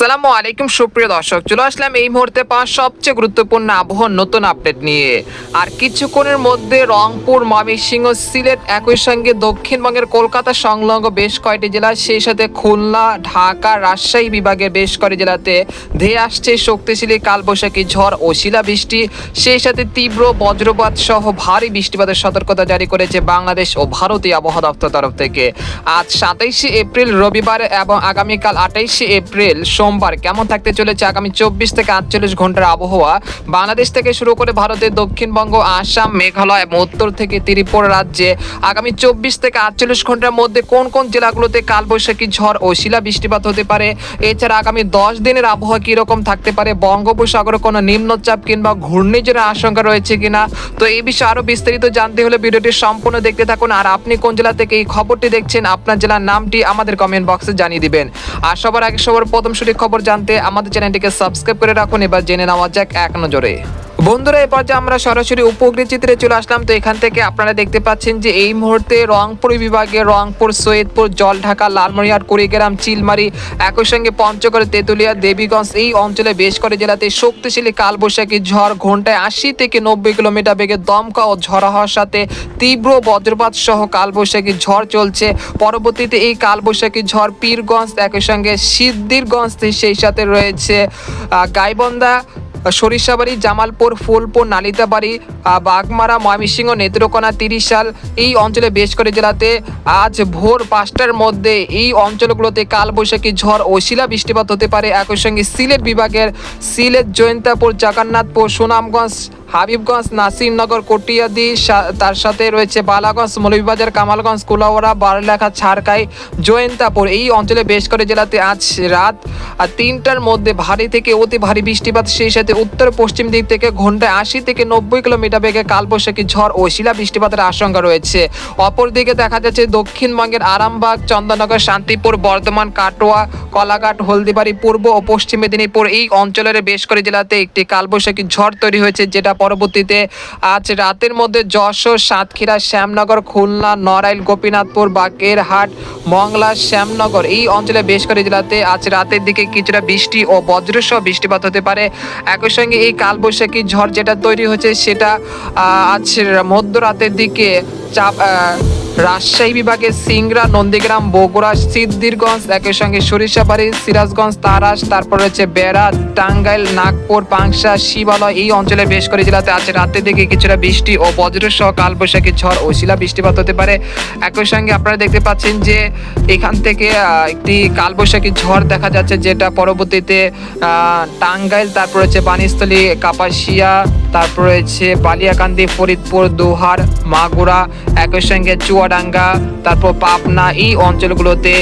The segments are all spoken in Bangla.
সালামু আলাইকুম, সুপ্রিয় দর্শক। চলে আসলাম এই মুহূর্তে পাওয়া সবচেয়ে গুরুত্বপূর্ণ আবহাওয়ার নতুন আপডেট নিয়ে। আর কিছুক্ষণের মধ্যে রংপুর, ময়মনসিংহ, সিলেট একই সঙ্গে দক্ষিণবঙ্গের কলকাতা সংলগ্ন বেশ কয়েকটি জেলা সেই সাথে খুলনা, ঢাকা, রাজশাহী বিভাগের বেশ কয়েকটি জেলাতে ধেয়ে আসছে শক্তিশালী কালবৈশাখী ঝড় ও শিলাবৃষ্টি। সেই সাথে তীব্র বজ্রপাত সহ ভারী বৃষ্টিপাতের সতর্কতা জারি করেছে বাংলাদেশ ও ভারতীয় আবহাওয়া দপ্তর তরফ থেকে। আজ সাতাইশে এপ্রিল রবিবার এবং আগামীকাল আঠাইশে এপ্রিল সোমবার কেমন থাকতে চলেছে আগামী চব্বিশ থেকে আটচল্লিশ ঘণ্টার আবহাওয়া? বাংলাদেশ থেকে শুরু করে ভারতের দক্ষিণবঙ্গ, আসাম, মেঘালয় এবং উত্তর থেকে ত্রিপুরা রাজ্যে আগামী চব্বিশ থেকে আটচল্লিশ ঘণ্টার মধ্যে কোন কোন জেলাগুলোতে কালবৈশাখী ঝড় ও শিলা বৃষ্টিপাত হতে পারে? এছাড়া আগামী দশ দিনের আবহাওয়া কীরকম থাকতে পারে? বঙ্গোপসাগরে কোনো নিম্নচাপ কিংবা ঘূর্ণিঝড়ের আশঙ্কা রয়েছে কিনা? তো এই বিষয়ে আরও বিস্তারিত জানতে হলে ভিডিওটি সম্পূর্ণ দেখতে থাকুন। আর আপনি কোন জেলা থেকে এই খবরটি দেখছেন, আপনার জেলার নামটি আমাদের কমেন্ট বক্সে জানিয়ে দিবেন। আর সবার আগে সবার প্রথম সঠিক খবর জানতে আমাদের চ্যানেলটিকে সাবস্ক্রাইব করে রাখুন। এবার জেনে নেওয়া যাক এক নজরে। বন্ধুরা এই পর্যায়ে আমরা সরাসরি উপগ্রহ চিত্রে চলে আসলাম। তো এখান থেকে আপনারা দেখতে পাচ্ছেন যে এই মুহূর্তে রংপুর বিভাগে রংপুর সৈয়দপুর জলঢাকা লালমনিরহাট কুড়িগ্রাম চিলমারি একই সঙ্গে পঞ্চগড় তেঁতুলিয়া দেবীগঞ্জ এই অঞ্চলে বেশ করে জেলাতে শক্তিশালী কালবৈশাখী ঝড় ঘন্টায় আশি থেকে নব্বই কিলোমিটার বেগে দমকা ও ঝড় হওয়ার সাথে তীব্র বজ্রপাত সহ কালবৈশাখী ঝড় চলছে। পরবর্তীতে এই কালবৈশাখী ঝড় পীরগঞ্জ একই সঙ্গে সিদ্দিরগঞ্জ সেই সাথে রয়েছে আহ, গাইবন্ধা সরিষাবাড়ি, জামালপুর, ফুলপুর, নালিতাবাড়ি বাগমারা, ময়মনসিংহ, নেত্রকোনা, তিরিশাল এই অঞ্চলে বেশ করে জেলাতে আজ ভোর পাঁচটার মধ্যে এই অঞ্চলগুলোতে কালবৈশাখী ঝড় ও শিলা বৃষ্টিপাত হতে পারে। একই সঙ্গে সিলেট বিভাগের সিলেট জয়ন্তাপুর জগন্নাথপুর সুনামগঞ্জ হাবিবগঞ্জ নাসিরনগর কটিয়াদি তার সাথে রয়েছে বালাগঞ্জ, মৌলভীবাজার, কামালগঞ্জ কুলাওয়ারা বারলেখা ছাড়কাই জয়ন্তাপুর। এই অঞ্চলে বেশ করে জেলাতে আজ রাত তিনটার মধ্যে ভারী থেকে অতি ভারী বৃষ্টিপাত, সেই সাথে উত্তর পশ্চিম দিক থেকে ঘন্টায় আশি থেকে নব্বই কিলোমিটার বেগে কালবৈশাখী ঝড় ও শিলা বৃষ্টিপাতের আশঙ্কা রয়েছে। অপরদিকে দেখা যাচ্ছে দক্ষিণবঙ্গের আরামবাগ, চন্দননগর, শান্তিপুর, বর্ধমান, কাটোয়া, কলাঘাট, হলদিবাড়ি, পূর্ব ও পশ্চিম মেদিনীপুর এই অঞ্চলের বেশ করে জেলাতে একটি কালবৈশাখী ঝড় তৈরি হয়েছে, যেটা পরবর্তীতে আজ রাতের মধ্যে যশোর, সাতক্ষীরা, শ্যামনগর, খুলনা, নড়াইল, গোপীনাথপুর, বাগেরহাট, মংলা, শ্যামনগর এই অঞ্চলে বেশ করে জেলাতে আজ রাতের দিকে কিছুটা বৃষ্টি ও বজ্রসহ বৃষ্টিপাত হতে পারে। একই সঙ্গে এই কালবৈশাখী ঝড় যেটা তৈরি হচ্ছে সেটা আজ মধ্যরাতের দিকে চাপ রাজশাহী বিভাগের সিংড়া, নন্দীগ্রাম, বগুড়া সিদ্দিরগঞ্জ একই সঙ্গে সরিষাবাড়ি, সিরাজগঞ্জ, তারাস, তারপর রয়েছে বেড়া, টাঙ্গাইল, নাগপুর পাংশা শিবালয়। এই অঞ্চলে বেশ করে জেলাতে আছে রাতের দিকে কিছুটা বৃষ্টি ও বজ্রসহ কালবৈশাখী ঝড় ও শিলা বৃষ্টিপাত হতে পারে। একই সঙ্গে আপনারা দেখতে পাচ্ছেন যে এখান থেকে একটি কালবৈশাখী ঝড় দেখা যাচ্ছে যেটা পরবর্তীতে টাঙ্গাইল, তারপর রয়েছে বানিস্থলী কাপাসিয়া, তারপর রয়েছে বালিয়াকান্দি, ফরিদপুর, দোহার, মাগুরা, একই সঙ্গে চুয়াডাঙ্গা তারপর পাবনা, এই অঞ্চলগুলোতে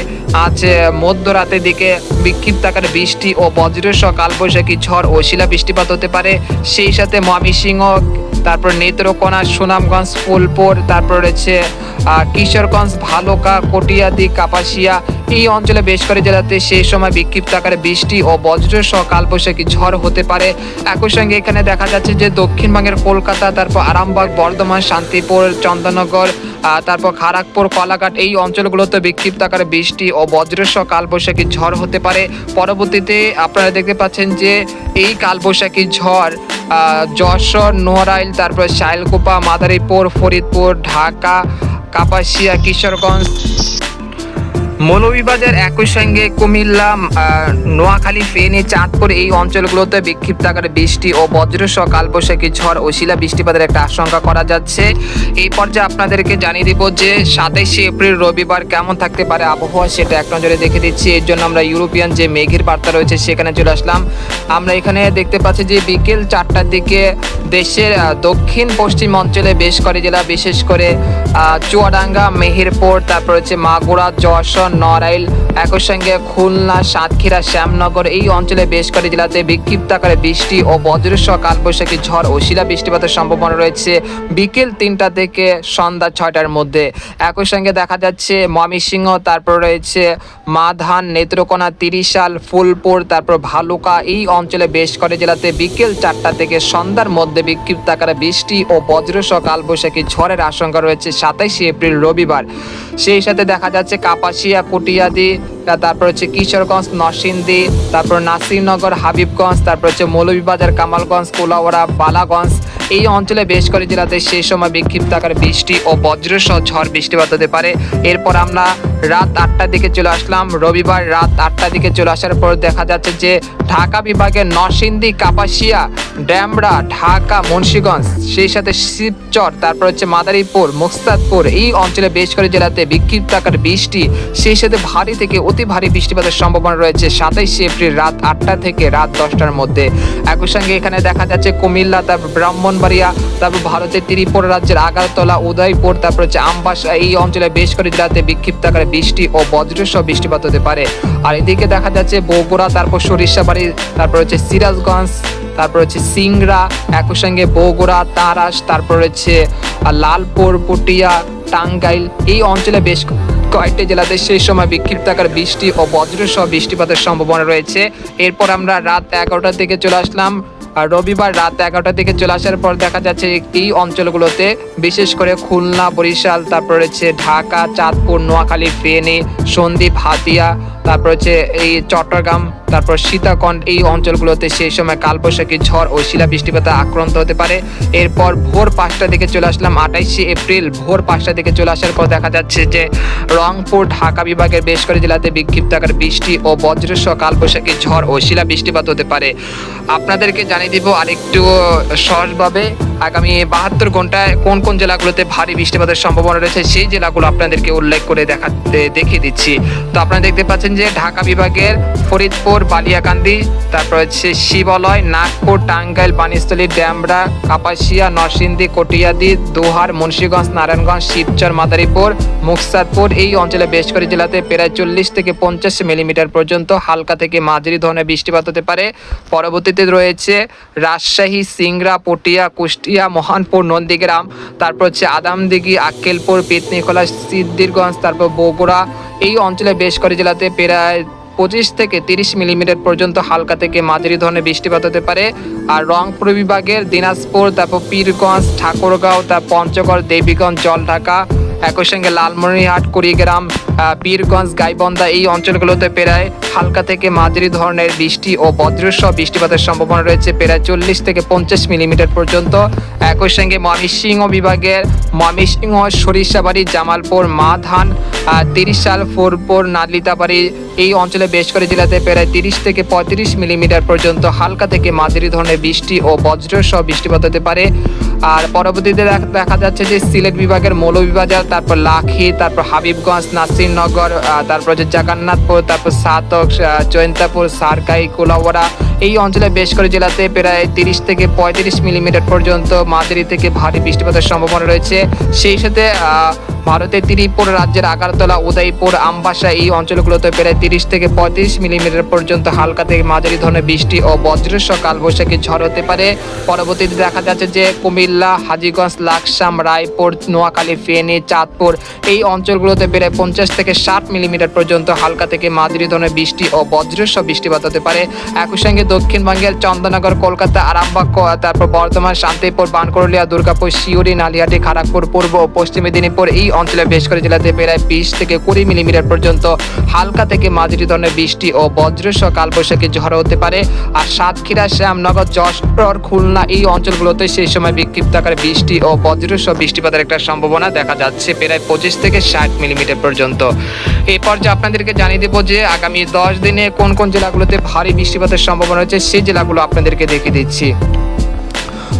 আজ মধ্যরাতের দিকে বিক্ষিপ্ত আকারে বৃষ্টি ও বজ্রসহ কালবৈশাখী ঝড় ও শিলা বৃষ্টিপাত হতে পারে। সেই সাথে ময়মনসিংহ, তারপর নেত্রকোনা, সুনামগঞ্জ ফুলপুর তারপর রয়েছে কিশোরগঞ্জ, ভালুকা, কটিয়াদি, কাপাসিয়া, এই অঞ্চলে বেশ করে জেলাতে সেই সময় বিক্ষিপ্ত আকারে বৃষ্টি ও বজ্রসহ কালবৈশাখী ঝড় হতে পারে। একই সঙ্গে এখানে দেখা যাচ্ছে যে দক্ষিণবঙ্গের কলকাতা, তারপর আরামবাগ, বর্ধমান, শান্তিপুর, চন্দননগর তারপর খারাকপুর কলাঘাট এই অঞ্চলগুলোতে বিক্ষিপ্ত আকারে বৃষ্টি ও বজ্রসহ কালবৈশাখী ঝড় হতে পারে। পরবর্তীতে আপনারা দেখতে পাচ্ছেন যে এই কালবৈশাখী ঝড় যশোর, নোয়ারাইল, তারপর শাইলকুপা, মাদারীপুর, ফরিদপুর, ঢাকা, কাপাসিয়া, কিশোরগঞ্জ মৌলভীবাজার একই সঙ্গে কুমিল্লা নোয়াখালী, ফেনী, চাঁদপুর এই অঞ্চলগুলোতে বিক্ষিপ্ত আকারে বৃষ্টি ও বজ্রসহ কালবৈশাখী ঝড় ও শিলা বৃষ্টিপাতের একটা আশঙ্কা করা যাচ্ছে। এই পর্যায়ে আপনাদেরকে জানিয়ে দিব যে সাতাইশে এপ্রিল রবিবার কেমন থাকতে পারে আবহাওয়া সেটা এক নজরে দেখে দিচ্ছি। এর জন্য আমরা ইউরোপিয়ান যে মেঘের বার্তা রয়েছে সেখানে চলে আসলাম। আমরা এখানে দেখতে পাচ্ছি যে বিকেল চারটার দিকে দেশের দক্ষিণ পশ্চিম অঞ্চলে বেশ করে জেলা, বিশেষ করে চুয়াডাঙ্গা, মেহেরপুর, তারপর হচ্ছে মাগুরা, যশোর নড়াইল, একই সঙ্গে খুলনা, সাতক্ষীরা, শ্যামনগর, এই অঞ্চলে বেশ করে জেলাতে বিক্ষিপ্ত আকারে বৃষ্টি ও বজ্রসহ কালবৈশাখী ঝড় ও শিলা বৃষ্টিপাতের সম্ভাবনা রয়েছে বিকেল তিনটা থেকে সন্ধ্যা ছয়টার মধ্যে। একই সঙ্গে দেখা যাচ্ছে ময়মনসিংহ, তারপর রয়েছে মাধান, নেত্রকোনা, তিরিশাল, ফুলপুর, তারপর ভালুকা, এই অঞ্চলে বেশ করে জেলাতে বিকেল চারটা থেকে সন্ধ্যার মধ্যে বিক্ষিপ্ত আকারে বৃষ্টি ও বজ্রসহ কালবৈশাখী ঝড়ের আশঙ্কা রয়েছে সাতাইশে এপ্রিল রবিবার। সেই সাথে দেখা যাচ্ছে কাপাসিয়া পুটিয়া কুটিয়াদি তারপর হচ্ছে কিশোরগঞ্জ, নরসিংদী, তারপর নাসিরনগর হাবিবগঞ্জ, তারপর হচ্ছে মৌলভীবাজার, কামালগঞ্জ কোলাওয়াড়া বালাগঞ্জ। এই অঞ্চলে বেশ করে জেলাতে সেই সময় বিক্ষিপ্ত আকার বৃষ্টি ও বজ্রসহ ঝড় বৃষ্টিপাত হতে পারে। এরপর আমরা রাত আটটার দিকে চলে আসলাম। রবিবার রাত আটটার দিকে চলে আসার পর দেখা যাচ্ছে যে ঢাকা বিভাগের নরসিংদী, কাপাসিয়া, ড্যামরা, ঢাকা, মুন্সীগঞ্জ, সেই সাথে শিবচর, তারপর হচ্ছে মাদারীপুর, মুক্তাদপুর, এই অঞ্চলে বেশ করে জেলাতে বিক্ষিপ্ত আকার বৃষ্টি, সেই সাথে ভারী থেকে অতি ভারী বৃষ্টিপাতের সম্ভাবনা রয়েছে সাতাইশে এপ্রিল রাত আটটা থেকে রাত দশটার মধ্যে। একই সঙ্গে এখানে দেখা যাচ্ছে কুমিল্লা, তারপর ব্রাহ্মণবাড়িয়া, তারপর ভারতের ত্রিপুরা রাজ্যের আগারতলা, উদয়পুর, তারপর হচ্ছে আমবাসা, এই অঞ্চলে বেশ করে জেলাতে বিক্ষিপ্ত আকারে বৃষ্টি ও বজ্রসহ বৃষ্টিপাত হতে পারে। আর এদিকে দেখা যাচ্ছে বগুড়া, তারপর সরিষাবাড়ি, তারপর হচ্ছে সিরাজগঞ্জ, তারপর হচ্ছে সিংড়া, একই সঙ্গে বগুড়া, তারাস, তারপর হচ্ছে লালপুর, পুটিয়া, টাঙ্গাইল এই অঞ্চলে বেশ কয়েকটি জেলাতে সেই সময় বিক্ষিপ্ত আকার বৃষ্টি ও বজ্রসহ বৃষ্টিপাতের সম্ভাবনা রয়েছে। এরপর আমরা রাত এগারোটার দিকে চলে আসলাম। আর রবিবার রাত এগারোটার দিকে চলে আসার পর দেখা যাচ্ছে এই অঞ্চলগুলোতে, বিশেষ করে খুলনা, বরিশাল, তারপর রয়েছে ঢাকা, চাঁদপুর, নোয়াখালী, ফেনী, সন্দ্বীপ, হাতিয়া তারপর হচ্ছে এই চট্টগ্রাম, তারপর সীতাকণ্ড, এই অঞ্চলগুলোতে সেই সময় কালবৈশাখী ঝড় ও শিলা বৃষ্টিপাতে আক্রান্ত হতে পারে। এরপর ভোর পাঁচটা দিকে চলে আসলাম আঠাইশে এপ্রিল। ভোর পাঁচটা দিকে চলে আসার পর দেখা যাচ্ছে যে রংপুর, ঢাকা বিভাগের বেশ করে জেলাতে বিক্ষিপ্ত আকার বৃষ্টি ও বজ্রসহ কালবৈশাখী ঝড় ও শিলা বৃষ্টিপাত হতে পারে। আপনাদেরকে জানিয়ে দিব আরেকটু সহজভাবে। আগামী বাহাত্তর ঘন্টায় কোন কোন জেলাগুলোতে ভারী বৃষ্টিপাতের সম্ভাবনা রয়েছে সেই জেলাগুলো আপনাদেরকে উল্লেখ করে দেখাতে, দেখিয়ে দিচ্ছি। তো আপনারা দেখতে পাচ্ছেন যে ঢাকা বিভাগের ফরিদপুর, বালিয়াকান্দি, তারপর হচ্ছে শিবালয়, নাগপুর, টাঙ্গাইল বানিস্থলী ড্যামরা, কাপাসিয়া, নরসিংদী, কটিয়াদি, দোহার, মুন্সীগঞ্জ, নারায়ণগঞ্জ, শিবচর, মাদারীপুর, মুকসাদপুর এই অঞ্চলে বেশ করে জেলাতে প্রায় চল্লিশ থেকে পঞ্চাশ মিলিমিটার পর্যন্ত হালকা থেকে মাঝারি ধরনের বৃষ্টিপাত হতে পারে। পরবর্তীতে রয়েছে রাজশাহী, সিংড়া, পটিয়া কুষ্টিয়া মহানপুর নন্দীগ্রাম, তারপর হচ্ছে আদামদিঘি, আক্কেলপুর, পেতনিখোলা সিদ্দিরগঞ্জ তারপর বগুড়া। এই অঞ্চলে বেশ করে জেলাতে প্রায় পঁচিশ থেকে তিরিশ মিলিমিটার পর্যন্ত হালকা থেকে মাঝারি ধরনের বৃষ্টিপাত হতে পারে। আর রংপুর বিভাগের দিনাজপুর, তারপর পীরগঞ্জ, ঠাকুরগাঁও তার পঞ্চগড়, দেবীগঞ্জ, জলঢাকা একই সঙ্গে লালমনিরহাট, কুড়িগ্রাম পীরগঞ্জ, গাইবন্ধা এই অঞ্চলগুলোতে প্রায় হালকা থেকে মাঝারি ধরনের বৃষ্টি ও বজ্রসহ বৃষ্টিপাতের সম্ভাবনা রয়েছে প্রায় চল্লিশ থেকে পঞ্চাশ মিলিমিটার পর্যন্ত। একই সঙ্গে ময়মনসিংহ বিভাগের ময়মনসিংহ, সরিষাবাড়ি, জামালপুর, মাধান তিরিশ সাল ফোরপুর, নালিতাবাড়ি এই অঞ্চলে বেশ করে জেলাতে প্রায় তিরিশ থেকে পঁয়ত্রিশ মিলিমিটার পর্যন্ত হালকা থেকে মাঝারি ধরনের বৃষ্টি ও বজ্রসহ বৃষ্টিপাত হতে পারে। আর পরবর্তীতে দেখ- যাচ্ছে যে সিলেট বিভাগের মৌলভীবাজার, তারপর লাখি, তারপর হাবিবগঞ্জ, নাসিরনগর তারপর হচ্ছে জগন্নাথপুর, তারপর সাতক জয়ন্তাপুর সারকাই, কোলাওয়াড়া এই অঞ্চলে বেশ করে জেলাতে প্রায় তিরিশ থেকে পঁয়ত্রিশ মিলিমিটার পর্যন্ত মাঝারি থেকে ভারী বৃষ্টিপাতের সম্ভাবনা রয়েছে। সেই সাথে ভারতের ত্রিপুরা রাজ্যের আগারতলা, উদয়পুর, আমবাসা এই অঞ্চলগুলোতে প্রায় তিরিশ থেকে পঁয়ত্রিশ মিলিমিটার পর্যন্ত হালকা থেকে মাঝারি ধরনের বৃষ্টি ও বজ্রস্ব কালবৈশাখী ঝড় হতে পারে। পরবর্তীতে দেখা যাচ্ছে যে কুমিল্লা, হাজীগঞ্জ, লাকসাম, রায়পুর, নোয়াখালী, ফেনী, চাঁদপুর এই অঞ্চলগুলোতে প্রায় পঞ্চাশ থেকে ষাট মিলিমিটার পর্যন্ত হালকা থেকে মাঝারি ধরনের বৃষ্টি ও বজ্রস্ব বৃষ্টিপাত হতে পারে। একই সঙ্গে দক্ষিণবঙ্গের চন্দননগর, কলকাতা, আরামবাগ তারপর বর্ধমান, শান্তিপুর বানকরলিয়া দুর্গাপুর শিউরি নালিয়াটি খড়গপুর পূর্ব, পশ্চিম মেদিনীপুর এই অঞ্চলে বেশ করে জেলাতে প্রায় বিশ থেকে কুড়ি মিলিমিটার পর্যন্ত হালকা থেকে মাঝারি ধরনের বৃষ্টি ও বজ্রসহ কালবৈশাখী ঝড় হতে পারে। আর সাতক্ষীরা, শ্যামনগর, যশোর, খুলনা এই অঞ্চলগুলোতে সেই সময় বিক্ষিপ্ত আকারে বৃষ্টি ও বজ্রসহ বৃষ্টিপাতের একটা সম্ভাবনা দেখা যাচ্ছে প্রায় পঁচিশ থেকে ষাট মিলিমিটার পর্যন্ত। এই পর্যায়ে আপনাদেরকে জানিয়ে দেবো যে আগামী দশ দিনে কোন কোন জেলাগুলোতে ভারী বৃষ্টিপাতের সম্ভাবনা রয়েছে, সেই জেলাগুলো আপনাদেরকে দেখিয়ে দিচ্ছি।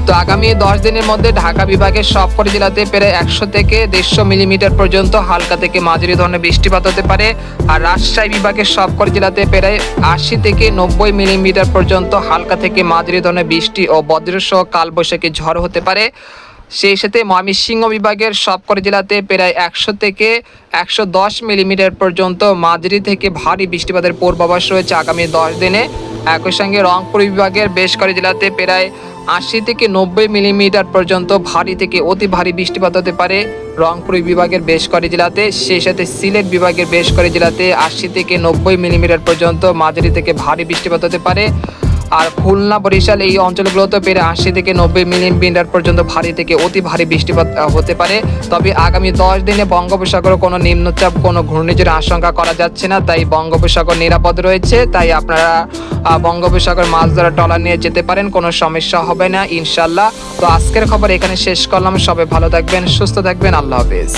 তো আগামী দশ দিনের মধ্যে ঢাকা বিভাগের সবকটি জেলাতে প্রায় একশো থেকে দেড়শো মিলিমিটার পর্যন্ত হালকা থেকে মাঝারি ধরনের বৃষ্টিপাত হতে পারে। আর রাজশাহী বিভাগের সবকটি জেলাতে প্রায় আশি থেকে নব্বই মিলিমিটার পর্যন্ত হালকা থেকে মাঝারি ধরনের বৃষ্টি ও বজ্রসহ কালবৈশাখী ঝড় হতে পারে। সেই সাথে ময়মনসিংহ বিভাগের সবকটি জেলাতে প্রায় একশো থেকে একশো দশ মিলিমিটার পর্যন্ত মাঝারি থেকে ভারী বৃষ্টিপাতের পূর্বাভাস রয়েছে আগামী দশ দিনে। একই সঙ্গে রংপুর বিভাগের বেশ কয়েক জেলাতে প্রায় আশি থেকে নব্বই মিলিমিটার পর্যন্ত ভারী থেকে অতি ভারী বৃষ্টিপাত হতে পারে। রংপুর বিভাগের বেশ কয়েক জেলাতে, সেই সাথে সিলেট বিভাগের বেশ কয়েক জেলাতে আশি থেকে নব্বই মিলিমিটার পর্যন্ত মাঝারি থেকে ভারী বৃষ্টিপাত হতে পারে। আর খুলনা বরিশাল এই অঞ্চলগুলোতে পেরে আশি থেকে নব্বই মিলিমিটার পর্যন্ত ভারী থেকে অতি ভারী বৃষ্টিপাত হতে পারে। তবে আগামী দশ দিনে বঙ্গোপসাগর কোনো নিম্নচাপ, কোনো ঘূর্ণিঝড়ের আশঙ্কা করা যাচ্ছে না, তাই বঙ্গোপসাগর নিরাপদ রয়েছে। তাই আপনারা বঙ্গোপসাগর মাছ ধরা ট্রলার নিয়ে যেতে পারেন, কোনো সমস্যা হবে না ইনশাল্লাহ তো আজকের খবর এখানে শেষ করলাম। সবাই ভালো থাকবেন, সুস্থ থাকবেন। আল্লাহ হাফেজ।